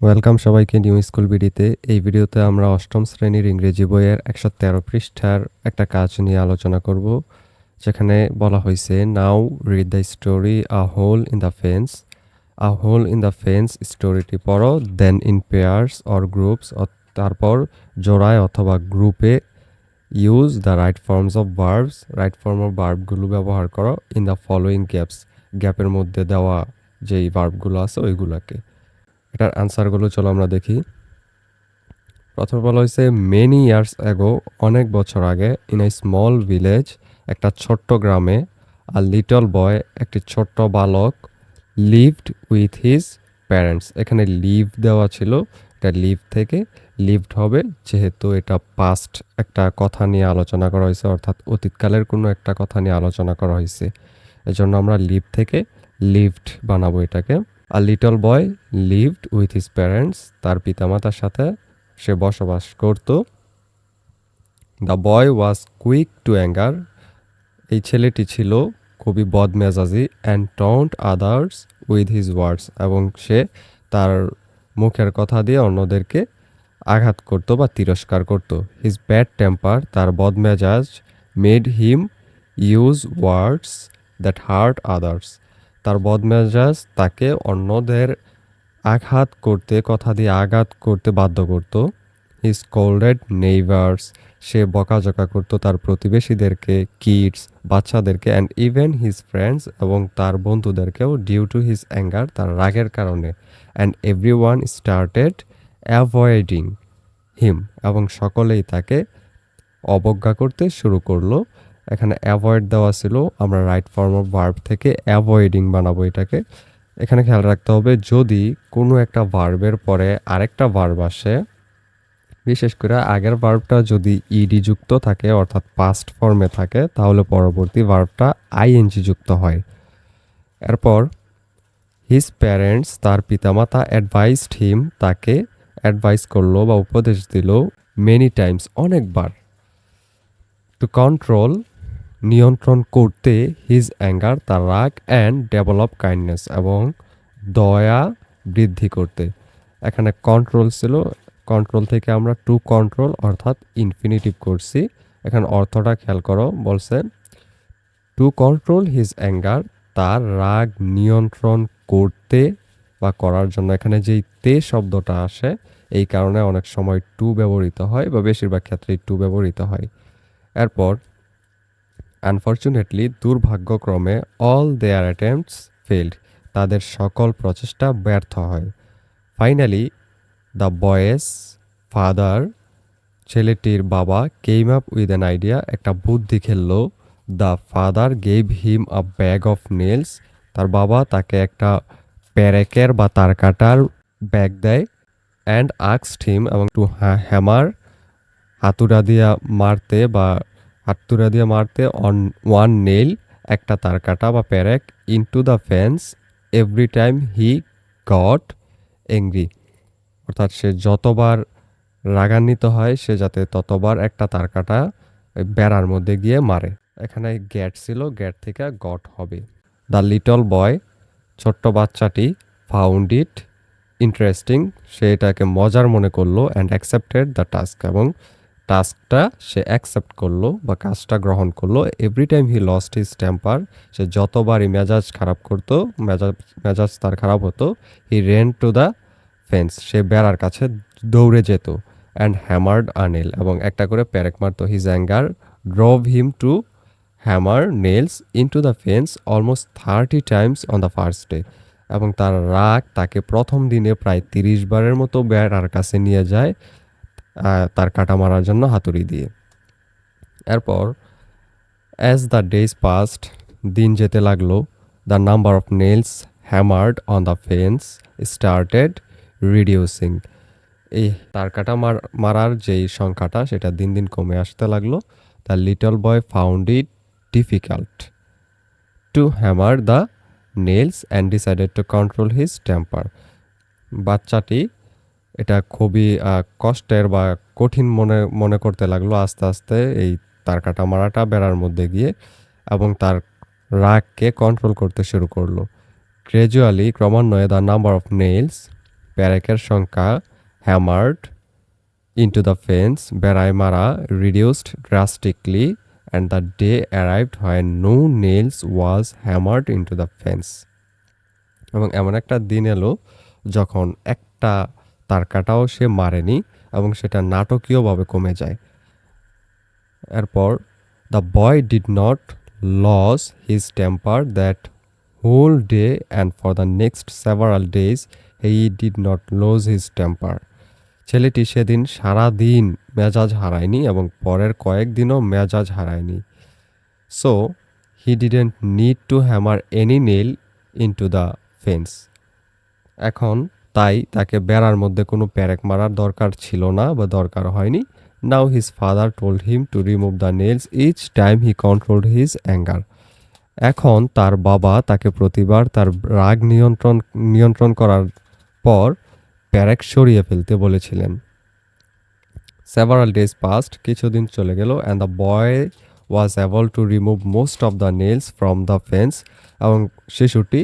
Welcome সবাইকে new school বিডিতে এই ভিডিওতে আমরা অষ্টম শ্রেণির ইংরেজি বইয়ের একশো তেরো পৃষ্ঠার একটা কাজ নিয়ে আলোচনা করব, যেখানে বলা হয়েছে now read the story a hole in the fence a hole in the fence স্টোরিটি পড়ো then in pairs or groups তারপর জোড়ায় অথবা গ্রুপে use the right forms of verbs right form of ভার্বগুলো ব্যবহার করো ইন দ্য ফলোয়িং গ্যাপস গ্যাপের মধ্যে দেওয়া যেই ভার্বগুলো আছে, ওইগুলোকে। এটার আনসারগুলো চলো আমরা দেখি। প্রথমে বলা হয়েছে মেনি ইয়ার্স অ্যাগো অনেক বছর আগে ইন এ স্মল ভিলেজ একটা ছোট্ট গ্রামে আর লিটল বয় একটি ছোট্ট বালক লিভড উইথ হিজ প্যারেন্টস এখানে লিভ দেওয়া ছিল, এটা লিভ থেকে লিভড হবে, যেহেতু এটা পাস্ট একটা কথা নিয়ে আলোচনা করা হয়েছে, অর্থাৎ অতীতকালের কোনো একটা কথা নিয়ে আলোচনা করা হয়েছে। এজন্য আমরা লিভ থেকে লিভড বানাবো এটাকে। আর little boy lived with his parents তার পিতামাতার সাথে সে বসবাস করত। The boy was quick to anger এই ছেলেটি ছিল খুবই বদমেজাজি and taunt others with his words এবং সে তার মুখের কথা দিয়ে অন্যদেরকে আঘাত করত বা তিরস্কার করত। হিজ ব্যাড টেম্পার তার বদমেজাজ made him use words that hurt others তার বদমেজাজ তাকে অন্যদের আঘাত করতে, কথা দিয়ে আঘাত করতে বাধ্য করত। হিজ কোল্ডেড নেইভার্স সে বকাঝকা করত তার প্রতিবেশীদেরকে কিডস বাচ্চাদেরকে অ্যান্ড ইভেন হিজ ফ্রেন্ডস এবং তার বন্ধুদেরকেও ডিউ টু হিজ অ্যাঙ্গার তার রাগের কারণে। And everyone started avoiding him এবং সকলেই তাকে অবজ্ঞা করতে শুরু করল। এখানে অ্যাভয়েড দেওয়া ছিল। আমরা রাইট ফর্ম অফ ভার্ব থেকে অ্যাভয়েডিং বানাবো এটাকে। এখানে খেয়াল রাখতে হবে, যদি কোনো একটা ভার্বের পরে আরেকটা ভার্ব আসে, বিশেষ করে আগের ভার্বটা যদি ইডি যুক্ত থাকে, অর্থাৎ পাস্ট ফর্মে থাকে, তাহলে পরবর্তী ভার্বটা আইএনজি যুক্ত হয়। এরপর হিজ প্যারেন্টস তার পিতামাতা অ্যাডভাইসড হিম তাকে অ্যাডভাইস করল বা উপদেশ দিল মেনি টাইমস অনেকবার। টু কন্ট্রোল নিয়ন্ত্রণ করতে হিজ অ্যাঙ্গার তার রাগ অ্যান্ড ডেভেলপ কাইন্ডনেস এবং দয়া বৃদ্ধি করতে। এখানে কন্ট্রোল ছিল কন্ট্রোল থেকে আমরা টু কন্ট্রোল অর্থাৎ ইনফিনিটিভ করছি। এখানে অর্থটা খেয়াল করো, বলছে টু কন্ট্রোল হিজ অ্যাঙ্গার তার রাগ নিয়ন্ত্রণ করতে বা করার জন্য। এখানে যেই তে শব্দটা আসে, এই কারণে অনেক সময় টু ব্যবহৃত হয় বা বেশিরভাগ ক্ষেত্রেই টু ব্যবহৃত হয়। এরপর আনফর্চুনেটলি দুর্ভাগ্যক্রমে অল দেয়ার অ্যাটেম্পটস ফেল্ড তাদের সকল প্রচেষ্টা ব্যর্থ হয়। ফাইনালি দ্য বয়েস ফাদার ছেলেটির বাবা came up with an idea একটা বুদ্ধি খেলল। The father gave him a bag of nails তার বাবা তাকে একটা প্যারেকের বা তার কাটার ব্যাগ দেয় অ্যান্ড আক্সড হিম এবং টু হ্যামার হাতুড়া দিয়া মারতে বা হাতুড়া দিয়ে মারতে অন ওয়ান নেল একটা তার কাটা বা প্যারেক into the fence every time he got angry অর্থাৎ সে যতবার রাগান্বিত হয়, সে যাতে ততবার একটা তার কাটা বেড়ার মধ্যে গিয়ে মারে। এখানে গ্যাট ছিল গ্যাট থেকে গট হবে। দ্য লিটল বয় ছোট্ট বাচ্চাটি ফাউন্ড ইট ইন্টারেস্টিং সে এটাকে মজার মনে করল অ্যান্ড অ্যাকসেপ্টেড দ্য টাস্ক এবং টাস্কটা সে অ্যাকসেপ্ট করল বা কাজটা গ্রহণ করল every time he lost his temper সে যতবারই মেজাজ খারাপ করতো, মেজাজ মেজাজ তার খারাপ হতো he ran to the fence সে বেড়ার কাছে দৌড়ে যেত অ্যান্ড হ্যামার্ড আনিল এবং একটা করে প্যারেক মারতো। His anger drove him to hammer nails into the fence almost thirty times on the first day এবং তার রাগ তাকে প্রথম দিনে প্রায় তিরিশ বারের মতো বেড়ার কাছে নিয়ে যায়। তার কাটা মারার জন্য হাতুড়ি দিয়ে। এরপর অ্যাজ দ্য ডেজ পাস্ট দিন যেতে লাগল the number of nails hammered on the fence started reducing এই তার কাটা মার, মারার যেই সংখ্যাটা, সেটা দিন দিন কমে আসতে লাগল। The little boy found it difficult to hammer the nails and decided to control his temper বাচ্চাটি এটা খুবই কষ্টের বা কঠিন মনে মনে করতে লাগল আস্তে আস্তে এই তার কাটা মারাটা বেড়ার মধ্যে গিয়ে এবং তার রাগকে কন্ট্রোল করতে শুরু করল। গ্রাজুয়ালি ক্রমান্বয়ে দ্য নাম্বার অফ নেইলস প্যারেকের সংখ্যা হ্যামার্ড into দ্য ফেন্স বেড়ায় মারা reduced drastically and the day arrived হয় no nails was hammered into the fence এবং এমন একটা দিন এলো যখন একটা তার কাটাও সে মারেনি এবং সেটা নাটকীয়ভাবে কমে যায়। এরপর, the boy did not lose his temper that whole day and for the next several days he did not lose his temper. ছেলেটি সেদিন সারা দিন মেজাজ হারায়নি এবং পরের কয়েকদিনও মেজাজ হারায়নি। So he didn't need to hammer any nail into the fence এখন তাই তাকে বেড়ার মধ্যে কোনো প্যারেক মারার দরকার ছিল না বা দরকার হয়নি। Now his father told him to remove the nails each time he control his anger এখন তার বাবা তাকে প্রতিবার তার রাগ নিয়ন্ত্রণ নিয়ন্ত্রণ করার পর প্যারেক সরিয়ে ফেলতে বলেছিলেন। সেভারাল ডেজ পাস্ট কিছুদিন চলে গেল and the boy was able to remove most of the nails from the fence এবং শিশুটি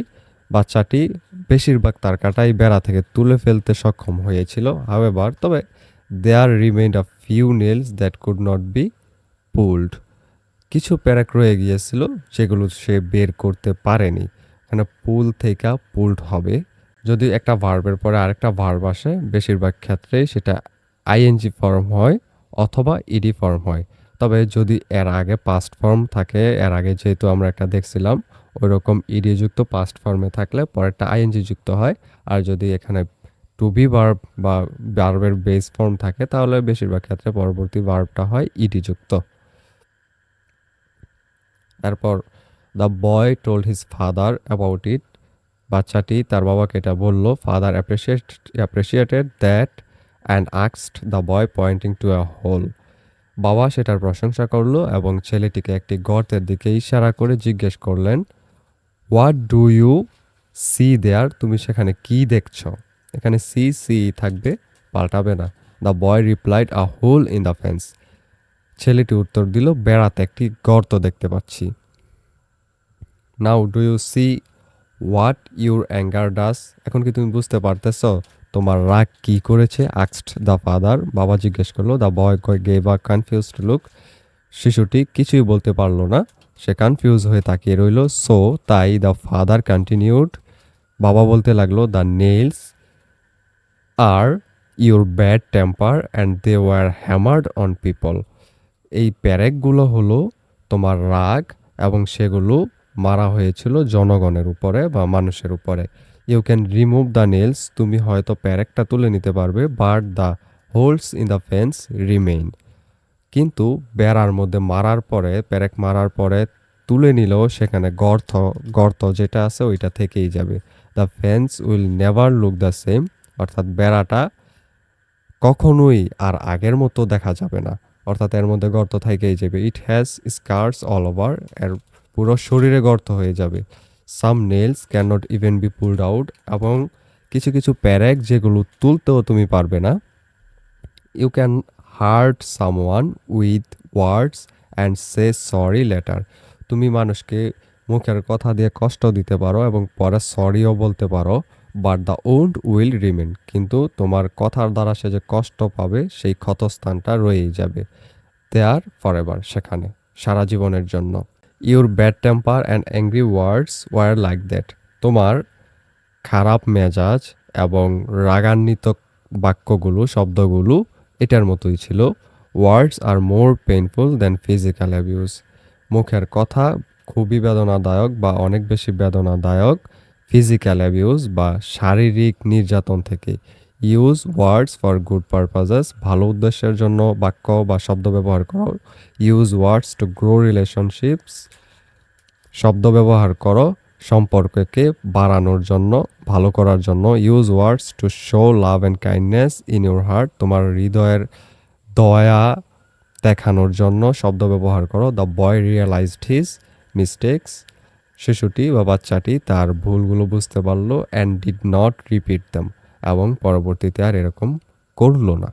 বাচ্চাটি বেশিরভাগ তার কাটাই বেড়া থেকে তুলে ফেলতে সক্ষম হয়েছিল। হাওয়েভার তবে there remained a few nails that could not be pulled কিছু প্যারাক রয়ে গিয়েছিল যেগুলো সে বের করতে পারেনি। এখানে পুল থেকে পুলড হবে। যদি একটা ভার্বের পরে আরেকটা ভার্ব আসে, বেশিরভাগ ক্ষেত্রেই সেটা আইএনজি ফর্ম হয় অথবা ইডি ফর্ম হয়। তবে যদি এর আগে পাস্ট ফর্ম থাকে, এর আগে যেহেতু আমরা একটা দেখছিলাম ওই রকম ইডি যুক্ত পাস্ট ফর্মে থাকলে পরেরটা আইএনজি যুক্ত হয়। আর যদি এখানে টু বি ভার্ব বা ভার্বের বেস ফর্ম থাকে, তাহলে বেশিরভাগ ক্ষেত্রে পরবর্তী ভার্বটা হয় ইডি যুক্ত তারপর the boy told his father about it বাচ্চাটি তার বাবাকে এটা বলল father appreciate appreciated that and আক্সড the boy pointing to a hole বাবা সেটার প্রশংসা করল এবং ছেলেটিকে একটি গর্তের দিকে ইশারা করে জিজ্ঞেস করলেন what do you see there তুমি সেখানে কি দেখছ? এখানে সি সি থাকবে, পাল্টাবে না। The boy replied a hole in the fence ছেলেটি উত্তর দিল, বেড়াতে একটি গর্ত দেখতে পাচ্ছি। Now do you see what your anger does এখন কি তুমি বুঝতে পারতেছ তোমার রাগ কি করেছে? আক্সড দ্য ফাদার বাবা জিজ্ঞেস করল the boy gave a confused look শিশুটি কিছুই বলতে পারল না। সে কনফিউজ হয়ে তাকিয়ে রইল। সো তাই দ্য ফাদার কন্টিনিউড বাবা বলতে লাগল the nails are your bad temper and they were hammered on people এই প্যারেকগুলো হলো তোমার রাগ এবং সেগুলো মারা হয়েছিল জনগণের উপরে বা মানুষের উপরে। You can remove the nails তুমি হয়তো প্যারেকটা তুলে নিতে পারবে but the holes in the fence remain কিন্তু বেড়ার মধ্যে মারার পরে প্যারেক মারার পরে তুলে নিলেও সেখানে গর্ত গর্ত যেটা আছে ওইটা থেকেই যাবে। The fence will never look the same অর্থাৎ বেড়াটা কখনোই আর আগের মতো দেখা যাবে না। অর্থাৎ এর মধ্যে গর্ত থেকেই যাবে। It has scars all over এর পুরো শরীরে গর্ত হয়ে যাবে। Some nails can not even be pulled out এবং কিছু কিছু প্যারেক যেগুলো তুলতেও তুমি পারবে না। You can hurt someone with words and say sorry later তুমি মানুষকে মুখের কথা দিয়ে কষ্ট দিতে পারো এবং পরে সরিও বলতে পারো but the wound will remain কিন্তু তোমার কথার দ্বারা সে যে কষ্ট পাবে, সেই ক্ষতস্থানটা রয়েই যাবে। দেয়ার ফর এভার সেখানে, সারা জীবনের জন্য। Your bad temper and angry words were like that তোমার খারাপ মেজাজ এবং রাগান্বিত বাক্যগুলো, শব্দগুলো এটার মতোই ছিল। Words are more painful than physical abuse মুখের কথা খুবই বেদনাদায়ক বা অনেক বেশি বেদনাদায়ক। ফিজিক্যাল অ্যাবিউজ বা শারীরিক নির্যাতন থেকে। Use words for good purposes ভালো উদ্দেশ্যের জন্য বাক্য বা শব্দ ব্যবহার করো। Use words to grow relationships শব্দ ব্যবহার করো। সম্পর্ককে বাড়ানোর জন্য, ভালো করার জন্য use words to show love and kindness in your heart তোমার হৃদয়ের দয়া দেখানোর জন্য শব্দ ব্যবহার করো। The boy realized his mistakes শিশুটি বা বাচ্চাটি তার ভুলগুলো বুঝতে পারল and did not repeat them এবং পরবর্তীতে আর এরকম করল না।